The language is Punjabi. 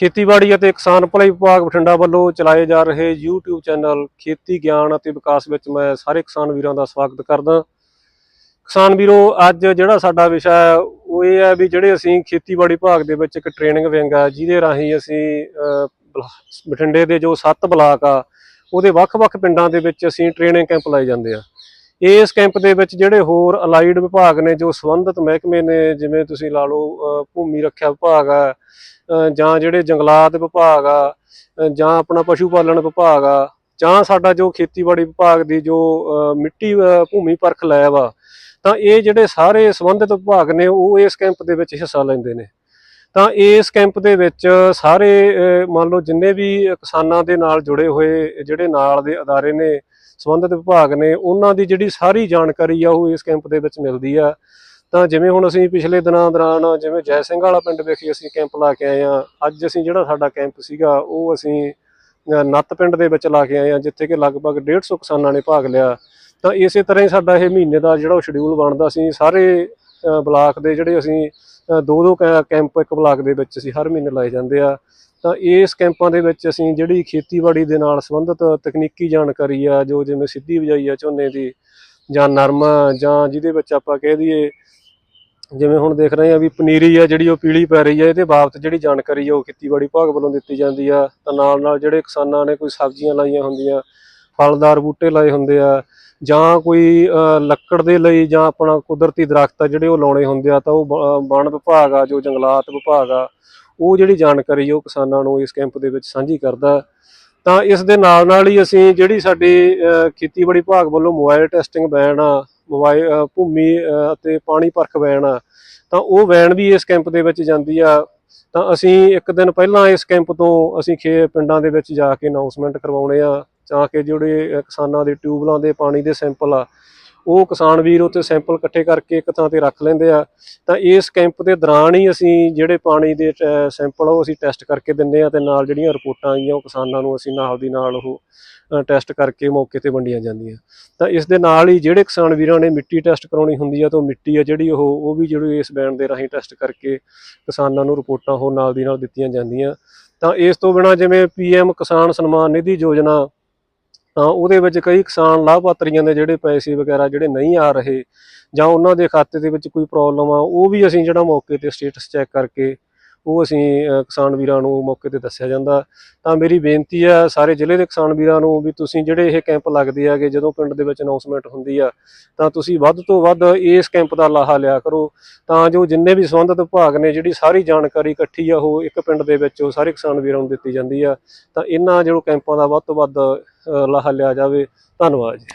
ਖੇਤੀਬਾੜੀ ਅਤੇ ਕਿਸਾਨ ਭਲਾਈ ਵਿਭਾਗ ਬਠਿੰਡਾ ਵੱਲੋਂ ਚਲਾਏ ਜਾ ਰਹੇ YouTube ਚੈਨਲ ਖੇਤੀ ਗਿਆਨ ਅਤੇ ਵਿਕਾਸ ਵਿੱਚ ਮੈਂ ਸਾਰੇ ਕਿਸਾਨ ਵੀਰਾਂ ਦਾ ਸਵਾਗਤ ਕਰਦਾ। ਕਿਸਾਨ ਵੀਰੋ, ਅੱਜ ਜਿਹੜਾ ਸਾਡਾ ਵਿਸ਼ਾ ਹੈ, ਉਹ ਇਹ ਹੈ ਵੀ ਜਿਹੜੇ ਅਸੀਂ ਖੇਤੀਬਾੜੀ ਵਿਭਾਗ ਦੇ ਵਿੱਚ ਇੱਕ ਟ੍ਰੇਨਿੰਗ ਵਿੰਗ ਆ, ਜਿਹਦੇ ਰਾਹੀਂ ਅਸੀਂ ਬਲਾ- ਬਠਿੰਡੇ ਦੇ ਜੋ 7 ਬਲਾਕ ਆ, ਉਹਦੇ ਵੱਖ-ਵੱਖ ਪਿੰਡਾਂ ਦੇ ਵਿੱਚ ਅਸੀਂ ਟ੍ਰੇਨਿੰਗ ਕੈਂਪ ਲਾਏ ਜਾਂਦੇ ਆ। ਇਸ ਕੈਂਪ ਦੇ ਵਿੱਚ ਜਿਹੜੇ ਹੋਰ ਅਲਾਈਡ ਵਿਭਾਗ ਨੇ, ਜੋ ਸੰਬੰਧਿਤ ਮਹਿਕਮੇ ਨੇ, ਜਿਵੇਂ ਤੁਸੀਂ ਲਾ ਲਓ ਭੂਮੀ ਰੱਖਿਆ ਵਿਭਾਗ ਆ ਜਾਂ ਜਿਹੜੇ ਜੰਗਲਾਤ ਵਿਭਾਗ ਆ ਜਾਂ ਆਪਣਾ ਪਸ਼ੂ ਪਾਲਣ ਵਿਭਾਗ ਆ, ਜਾਂ ਸਾਡਾ ਜੋ ਖੇਤੀਬਾੜੀ ਵਿਭਾਗ ਦੀ ਜੋ ਮਿੱਟੀ ਭੂਮੀ ਪਰਖ ਲੈਬ ਆ, ਤਾਂ ਇਹ ਜਿਹੜੇ ਸਾਰੇ ਸੰਬੰਧਿਤ ਵਿਭਾਗ ਨੇ, ਉਹ ਇਸ ਕੈਂਪ ਦੇ ਵਿੱਚ ਹਿੱਸਾ ਲੈਂਦੇ ਨੇ। ਤਾਂ ਇਸ ਕੈਂਪ ਦੇ ਵਿੱਚ ਸਾਰੇ ਮੰਨ ਲਓ ਜਿੰਨੇ ਵੀ ਕਿਸਾਨਾਂ ਦੇ ਨਾਲ ਜੁੜੇ ਹੋਏ, ਜਿਹੜੇ ਨਾਲ ਦੇ ਅਦਾਰੇ ਨੇ, ਸੰਬੰਧਿਤ ਵਿਭਾਗ ਨੇ, ਉਹਨਾਂ ਦੀ ਜਿਹੜੀ ਸਾਰੀ ਜਾਣਕਾਰੀ ਆ, ਉਹ ਇਸ ਕੈਂਪ ਦੇ ਵਿੱਚ ਮਿਲਦੀ ਆ। ਤਾਂ ਜਿਵੇਂ ਹੁਣ ਅਸੀਂ ਪਿਛਲੇ ਦਿਨਾਂ ਦੌਰਾਨ ਜਿਵੇਂ ਜੈ ਸਿੰਘ ਵਾਲਾ ਪਿੰਡ ਵਿਖੇ ਅਸੀਂ ਕੈਂਪ ਲਾ ਕੇ ਆਏ ਆ ਅੱਜ ਅਸੀਂ ਜਿਹੜਾ ਸਾਡਾ ਕੈਂਪ ਸੀਗਾ, ਉਹ ਅਸੀਂ ਨੱਤ ਪਿੰਡ ਦੇ ਵਿੱਚ ਲਾ ਕੇ ਆਏ ਆ ਜਿੱਥੇ ਕਿ ਲਗਭਗ 150 ਕਿਸਾਨਾਂ ਨੇ ਭਾਗ ਲਿਆ। ਤਾਂ ਇਸੇ ਤਰ੍ਹਾਂ ਹੀ ਸਾਡਾ ਇਹ ਮਹੀਨੇ ਦਾ ਜਿਹੜਾ ਉਹ ਸ਼ਡਿਊਲ ਬਣਦਾ ਸੀ, ਸਾਰੇ ਬਲਾਕ ਦੇ ਜਿਹੜੇ ਅਸੀਂ ਦੋ ਦੋ ਕੈ- ਕੈਂਪ ਇੱਕ ਬਲਾਕ ਦੇ ਵਿੱਚ ਅਸੀਂ ਹਰ ਮਹੀਨੇ ਲਾਏ ਜਾਂਦੇ ਆ। ਤਾਂ ਇਸ ਕੈਂਪਾਂ ਦੇ ਵਿੱਚ ਅਸੀਂ ਜਿਹੜੀ ਖੇਤੀਬਾੜੀ ਦੇ ਨਾਲ ਸੰਬੰਧਿਤ ਤਕਨੀਕੀ ਜਾਣਕਾਰੀ ਆ, ਜੋ ਜਿਵੇਂ ਸਿੱਧੀ ਬਿਜਾਈ ਆ, ਝੋਨੇ ਦੀ ਜਾਂ ਨਰਮਾ ਜਾਂ ਜਿਹਦੇ ਵਿੱਚ ਆਪਾਂ ਕਹਿ ਦਈਏ ਜਿਵੇਂ ਹੁਣ ਦੇਖ ਰਹੇ ਆ ਵੀ ਪਨੀਰੀ ਆ ਜਿਹੜੀ ਉਹ ਪੀਲੀ ਪੈ ਰਹੀ ਆ, ਇਹਦੇ ਬਾਬਤ ਜਿਹੜੀ ਜਾਣਕਾਰੀ ਆ ਉਹ ਖੇਤੀਬਾੜੀ ਵਿਭਾਗ ਵੱਲੋਂ ਦਿੱਤੀ ਜਾਂਦੀ ਆ। ਤਾਂ ਨਾਲ ਨਾਲ ਜਿਹੜੇ ਕਿਸਾਨਾਂ ਨੇ ਕੋਈ ਸਬਜ਼ੀਆਂ ਲਾਈਆਂ ਹੁੰਦੀਆਂ, ਫਲਦਾਰ ਬੂਟੇ ਲਾਏ ਹੁੰਦੇ ਆ, ਜਾਂ ਕੋਈ ਲੱਕੜ ਦੇ ਲਈ ਜਾਂ ਆਪਣਾ ਕੁਦਰਤੀ ਦਰਖਤ ਆ ਜਿਹੜੇ ਉਹ ਲਾਉਣੇ ਹੁੰਦੇ ਆ, ਤਾਂ ਉਹ ਵਣ ਵਿਭਾਗ ਆ, ਜੋ ਜੰਗਲਾਤ ਵਿਭਾਗ ਆ, ਉਹ ਜਿਹੜੀ ਜਾਣਕਾਰੀ ਆ ਉਹ ਕਿਸਾਨਾਂ ਨੂੰ ਇਸ ਕੈਂਪ ਦੇ ਵਿੱਚ ਸਾਂਝੀ ਕਰਦਾ। ਤਾਂ ਇਸ ਦੇ ਨਾਲ ਨਾਲ ਹੀ ਅਸੀਂ ਜਿਹੜੀ ਸਾਡੀ ਖੇਤੀਬਾੜੀ ਵਿਭਾਗ ਵੱਲੋਂ ਮੋਬਾਈਲ ਟੈਸਟਿੰਗ ਵੈਨ ਆ ਮੋਬਾਈਲ ਭੂਮੀ ਅਤੇ ਪਾਣੀ ਪਰਖ ਵੈਨ ਆ, ਤਾਂ ਉਹ ਵੈਨ ਵੀ ਇਸ ਕੈਂਪ ਦੇ ਵਿੱਚ ਜਾਂਦੀ ਆ। ਤਾਂ ਅਸੀਂ ਇੱਕ ਦਿਨ ਪਹਿਲਾਂ ਇਸ ਕੈਂਪ ਤੋਂ ਅਸੀਂ ਖੇ ਪਿੰਡਾਂ ਦੇ ਵਿੱਚ ਜਾ ਕੇ ਅਨਾਉਂਸਮੈਂਟ ਕਰਵਾਉਣੇ ਆ ਤਾਂ ਕਿ ਜਿਹੜੇ ਕਿਸਾਨਾਂ ਦੇ ਟਿਊਬਲਾਂ ਦੇ ਪਾਣੀ ਦੇ ਸੈਂਪਲ ਆ ਉਹ ਕਿਸਾਨ ਵੀਰ ਉੱਥੇ ਸੈਂਪਲ ਇਕੱਠੇ ਕਰਕੇ ਇੱਕ ਥਾਂ ਤੇ ਰੱਖ ਲੈਂਦੇ ਆ। ਤਾਂ ਇਸ ਕੈਂਪ ਦੇ ਦੌਰਾਨ ਹੀ ਅਸੀਂ ਜਿਹੜੇ ਪਾਣੀ ਦੇ ਸੈਂਪਲ ਉਹ ਅਸੀਂ ਟੈਸਟ ਕਰਕੇ ਦਿੰਦੇ ਆ ਤੇ ਨਾਲ ਜਿਹੜੀਆਂ ਰਿਪੋਰਟਾਂ ਆਈਆਂ ਉਹ ਕਿਸਾਨਾਂ ਨੂੰ ਅਸੀਂ ਨਾਲ ਦੀ ਨਾਲ ਉਹ ਟੈਸਟ ਕਰਕੇ ਮੌਕੇ ਤੇ ਵੰਡੀਆਂ ਜਾਂਦੀਆਂ। ਤਾਂ ਇਸ ਦੇ ਨਾਲ ਹੀ ਜਿਹੜੇ ਕਿਸਾਨ ਵੀਰਾਂ ਨੇ ਮਿੱਟੀ ਟੈਸਟ ਕਰਾਉਣੀ ਹੁੰਦੀ ਆ ਤਾਂ ਉਹ ਮਿੱਟੀ ਆ ਜਿਹੜੀ ਉਹ ਉਹ ਵੀ ਜਿਹੜੀ ਇਸ ਬੈਂਡ ਦੇ ਰਾਹੀਂ ਟੈਸਟ ਕਰਕੇ ਕਿਸਾਨਾਂ ਨੂੰ ਰਿਪੋਰਟਾਂ ਉਹ ਨਾਲ ਦੀ ਨਾਲ ਦਿੱਤੀਆਂ ਜਾਂਦੀਆਂ। ਤਾਂ ਇਸ ਤੋਂ ਬਿਨਾ ਜਿਵੇਂ ਪੀਐਮ ਕਿਸਾਨ ਸਨਮਾਨ ਨਿਧੀ ਯੋਜਨਾ ਤਾਂ ਉਹਦੇ ਵਿੱਚ ਕਈ ਕਿਸਾਨ ਲਾਭਪਾਤਰੀਆਂ ਦੇ ਜਿਹੜੇ ਪੈਸੇ ਵਗੈਰਾ ਜਿਹੜੇ ਨਹੀਂ ਆ ਰਹੇ ਜਾਂ ਉਹਨਾਂ ਦੇ ਖਾਤੇ ਦੇ ਵਿੱਚ ਕੋਈ ਪ੍ਰੋਬਲਮ ਆ, ਉਹ ਵੀ ਅਸੀਂ ਜਿਹੜਾ ਮੌਕੇ ਤੇ ਸਟੇਟਸ ਚੈੱਕ ਕਰਕੇ ਉਹ ਅਸੀਂ ਕਿਸਾਨ ਵੀਰਾਂ ਨੂੰ ਮੌਕੇ ਤੇ ਦੱਸਿਆ ਜਾਂਦਾ। ਤਾਂ ਮੇਰੀ ਬੇਨਤੀ ਆ ਸਾਰੇ ਜ਼ਿਲ੍ਹੇ ਦੇ ਕਿਸਾਨ ਵੀਰਾਂ ਨੂੰ ਵੀ ਤੁਸੀਂ ਜਿਹੜੇ ਇਹ ਕੈਂਪ ਲੱਗਦੇ ਆਗੇ ਜਦੋਂ ਪਿੰਡ ਦੇ ਵਿੱਚ ਅਨਾਉਂਸਮੈਂਟ ਹੁੰਦੀ ਆ, ਤਾਂ ਤੁਸੀਂ ਵੱਧ ਤੋਂ ਵੱਧ ਇਸ ਕੈਂਪ ਦਾ ਲਾਹਾ ਲਿਆ ਕਰੋ। ਤਾਂ ਜੋ ਜਿੰਨੇ ਵੀ ਸੰਬੰਧਿਤ ਵਿਭਾਗ ਨੇ ਜਿਹੜੀ ਸਾਰੀ ਜਾਣਕਾਰੀ ਇਕੱਠੀ ਆ, ਉਹ ਇੱਕ ਪਿੰਡ ਦੇ ਵਿੱਚ ਉਹ ਸਾਰੇ ਕਿਸਾਨ ਵੀਰਾਂ ਨੂੰ ਦਿੱਤੀ ਜਾਂਦੀ ਆ। ਤਾਂ ਇਹਨਾਂ ਜਿਹੜੋ ਕੈਂਪਾਂ ਦਾ ਵੱਧ ਤੋਂ ਵੱਧ ਲਾਹਾ ਲਿਆ ਜਾਵੇ। ਧੰਨਵਾਦ ਜੀ।